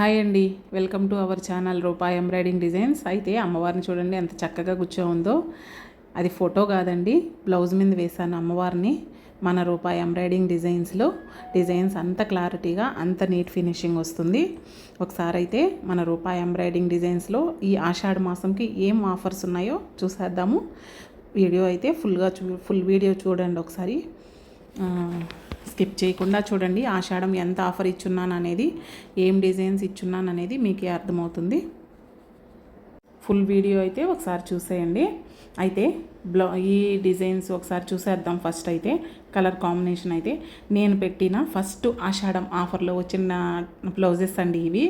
Hi అండి. Welcome to our channel రూపాయి embroidering designs. అయితే అమ్మవారిని చూడండి ఎంత చక్కగా కూర్చో ఉందో. అది ఫోటో కాదండి బ్లౌజ్ మీద వేశాను అమ్మవారిని. మన రూపాయి ఎంబ్రాయిడింగ్ డిజైన్స్లో డిజైన్స్ అంత క్లారిటీగా అంత నీట్ ఫినిషింగ్ వస్తుంది. ఒకసారి అయితే మన రూపాయి ఎంబ్రాయిడింగ్ డిజైన్స్లో ఈ ఆషాఢ మాసంకి ఏం ఆఫర్స్ ఉన్నాయో చూసేద్దాము. వీడియో అయితే ఫుల్గా చూ ఫుల్ వీడియో చూడండి ఒకసారి. స్కిప్ చేయకుండా చూడండి. ఆషాఢం ఎంత ఆఫర్ ఇచ్చున్నాను అనేది ఏం డిజైన్స్ ఇచ్చున్నాను అనేది మీకే అర్థమవుతుంది. ఫుల్ వీడియో అయితే ఒకసారి చూసేయండి. అయితే బ్లౌ ఈ డిజైన్స్ ఒకసారి చూసేద్దాం ఫస్ట్ అయితే కలర్ కాంబినేషన్ అయితే. నేను పెట్టిన ఫస్ట్ ఆషాఢం ఆఫర్లో వచ్చిన బ్లౌజెస్ అండి ఇవి.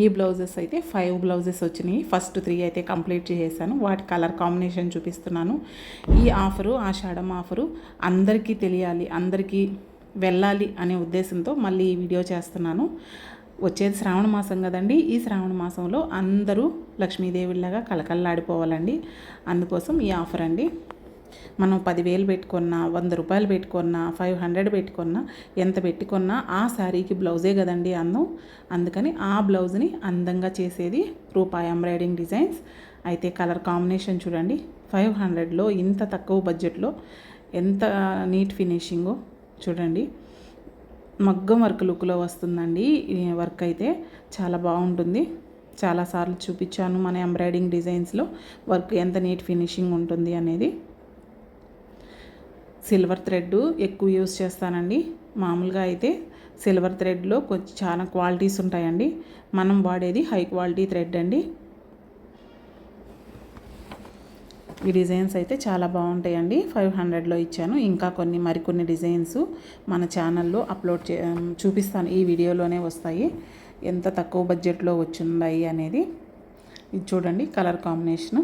ఈ బ్లౌజెస్ అయితే ఫైవ్ బ్లౌజెస్ వచ్చినాయి. ఫస్ట్ త్రీ అయితే కంప్లీట్ చేసేసాను. వాటి కలర్ కాంబినేషన్ చూపిస్తున్నాను. ఈ ఆఫరు ఆషాఢం ఆఫరు అందరికీ తెలియాలి. అందరికీ వెళ్ళాలి అనే ఉద్దేశంతో మళ్ళీ ఈ వీడియో చేస్తున్నాను. వచ్చేది శ్రావణ మాసం కదండి. ఈ శ్రావణ మాసంలో అందరూ లక్ష్మీదేవిలాగా కలకల్లాడిపోవాలండి అందుకోసం ఈ ఆఫర్ అండి. మనం పదివేలు పెట్టుకున్నా వంద రూపాయలు పెట్టుకున్నా ఫైవ్ హండ్రెడ్ పెట్టుకున్నా ఎంత పెట్టుకున్నా ఆ శారీకి బ్లౌజే కదండి అందం అందుకని ఆ బ్లౌజ్ని అందంగా చేసేది రూపాయి ఎంబ్రాయిడింగ్ డిజైన్స్. అయితే కలర్ కాంబినేషన్ చూడండి. ఫైవ్ హండ్రెడ్లో ఇంత తక్కువ బడ్జెట్లో ఎంత నీట్ ఫినిషింగో చూడండి. మగ్గం వర్క్ లుక్లో వస్తుందండి. ఈ వర్క్ అయితే చాలా బాగుంటుంది. చాలాసార్లు చూపించాను మన ఎంబ్రాయిడింగ్ డిజైన్స్లో వర్క్ ఎంత నీట్ ఫినిషింగ్ ఉంటుంది అనేది. సిల్వర్ థ్రెడ్ ఎక్కువ యూస్ చేస్తానండి. మామూలుగా అయితే సిల్వర్ థ్రెడ్లో కొంచెం చాలా క్వాలిటీస్ ఉంటాయండి. మనం వాడేది హై క్వాలిటీ థ్రెడ్ అండి. ఈ డిజైన్స్ అయితే చాలా బాగుంటాయండి. ఫైవ్ హండ్రెడ్లో ఇచ్చాను. ఇంకా కొన్ని మరికొన్ని డిజైన్స్ మన ఛానల్లో అప్లోడ్ చే చూపిస్తాను. ఈ వీడియోలోనే వస్తాయి. ఎంత తక్కువ బడ్జెట్లో వచ్చిందాయి అనేది. ఇది చూడండి కలర్ కాంబినేషను.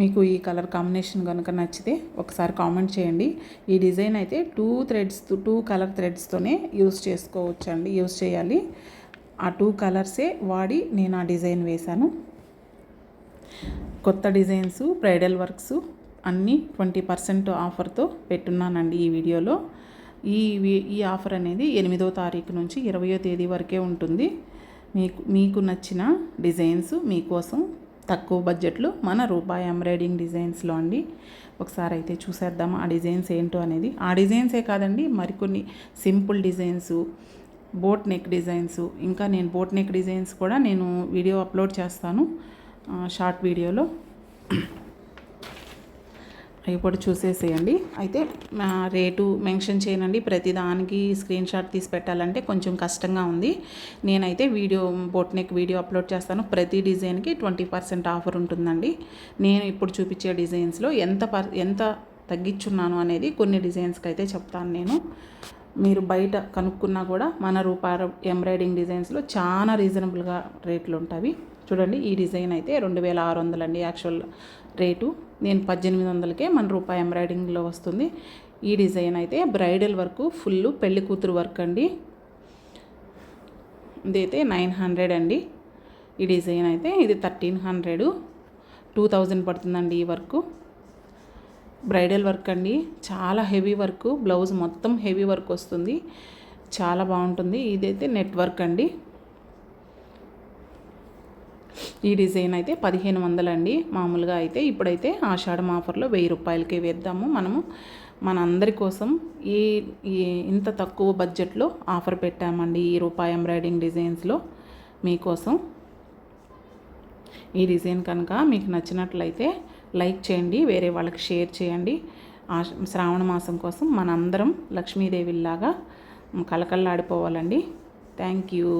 మీకు ఈ కలర్ కాంబినేషన్ కనుక నచ్చితే ఒకసారి కామెంట్ చేయండి. ఈ డిజైన్ అయితే టూ థ్రెడ్స్ టూ కలర్ థ్రెడ్స్తోనే యూస్ చేసుకోవచ్చండి. యూస్ చేయాలి. ఆ టూ కలర్సే వాడి నేను ఆ డిజైన్ వేశాను. కొత్త డిజైన్స్ బ్రైడల్ వర్క్స్ అన్నీ ట్వంటీ పర్సెంట్ ఆఫర్తో పెట్టున్నానండి ఈ వీడియోలో. ఈ ఈ ఆఫర్ అనేది ఎనిమిదో తారీఖు నుంచి ఇరవయో తేదీ వరకే ఉంటుంది. మీకు మీకు నచ్చిన డిజైన్స్ మీకోసం తక్కువ బడ్జెట్లో మన రూపాయి ఎంబ్రాయిడింగ్ డిజైన్స్లో అండి. ఒకసారి అయితే చూసేద్దాం ఆ డిజైన్స్ ఏంటో అనేది. ఆ డిజైన్సే కాదండి మరికొన్ని simple designs boat neck designs ఇంకా నేను బోట్ నెక్ డిజైన్స్ కూడా నేను వీడియో అప్లోడ్ చేస్తాను. షార్ట్ వీడియోలో. అవి కూడా చూసేసేయండి. అయితే రేటు మెన్షన్ చేయనండి. ప్రతి దానికి స్క్రీన్ షాట్ తీసి పెట్టాలంటే కొంచెం కష్టంగా ఉంది. నేనైతే వీడియో బొట్నెక్ వీడియో అప్లోడ్ చేస్తాను. ప్రతి డిజైన్కి ట్వంటీ పర్సెంట్ ఆఫర్ ఉంటుందండి. నేను ఇప్పుడు చూపించే డిజైన్స్లో ఎంత పర్ ఎంత తగ్గించున్నాను అనేది కొన్ని డిజైన్స్కి అయితే చెప్తాను నేను. మీరు బయట కనుక్కున్నా కూడా మన రూపాయ ఎంబ్రాయిడింగ్ డిజైన్స్లో చాలా రీజనబుల్గా రేట్లు ఉంటాయి. చూడండి ఈ డిజైన్ అయితే రెండు వేల ఆరు వందలు అండి యాక్చువల్ రేటు. నేను పద్దెనిమిది వందలకే మన రూపాయి ఎంబ్రాయిడింగ్లో వస్తుంది. ఈ డిజైన్ అయితే బ్రైడల్ వర్క్ ఫుల్ పెళ్ళి కూతురు వర్క్ అండి. ఇదైతే నైన్ హండ్రెడ్ అండి. ఈ డిజైన్ అయితే ఇది థర్టీన్ హండ్రెడ్. టూ థౌజండ్ పడుతుందండి ఈ వర్క్. బ్రైడల్ వర్క్ అండి. చాలా హెవీ వర్క్ బ్లౌజ్ మొత్తం హెవీ వర్క్ వస్తుంది. చాలా బాగుంటుంది. ఇదైతే నెట్వర్క్ అండి. ఈ డిజైన్ అయితే పదిహేను వందలండి. మామూలుగా అయితే ఇప్పుడైతే ఆషాఢం ఆఫర్లో వెయ్యి రూపాయలకి వేద్దాము. మనము మన అందరి కోసం ఈ ఇంత తక్కువ బడ్జెట్లో ఆఫర్ పెట్టామండి ఈ రూపాయి ఎంబ్రాయిడింగ్ డిజైన్స్లో మీకోసం. ఈ డిజైన్ కనుక మీకు నచ్చినట్లయితే లైక్ చేయండి వేరే వాళ్ళకి షేర్ చేయండి. శ్రావణ మాసం కోసం మనందరం లక్ష్మీదేవిలాగా కలకల్లాడిపోవాలండి థ్యాంక్ యూ.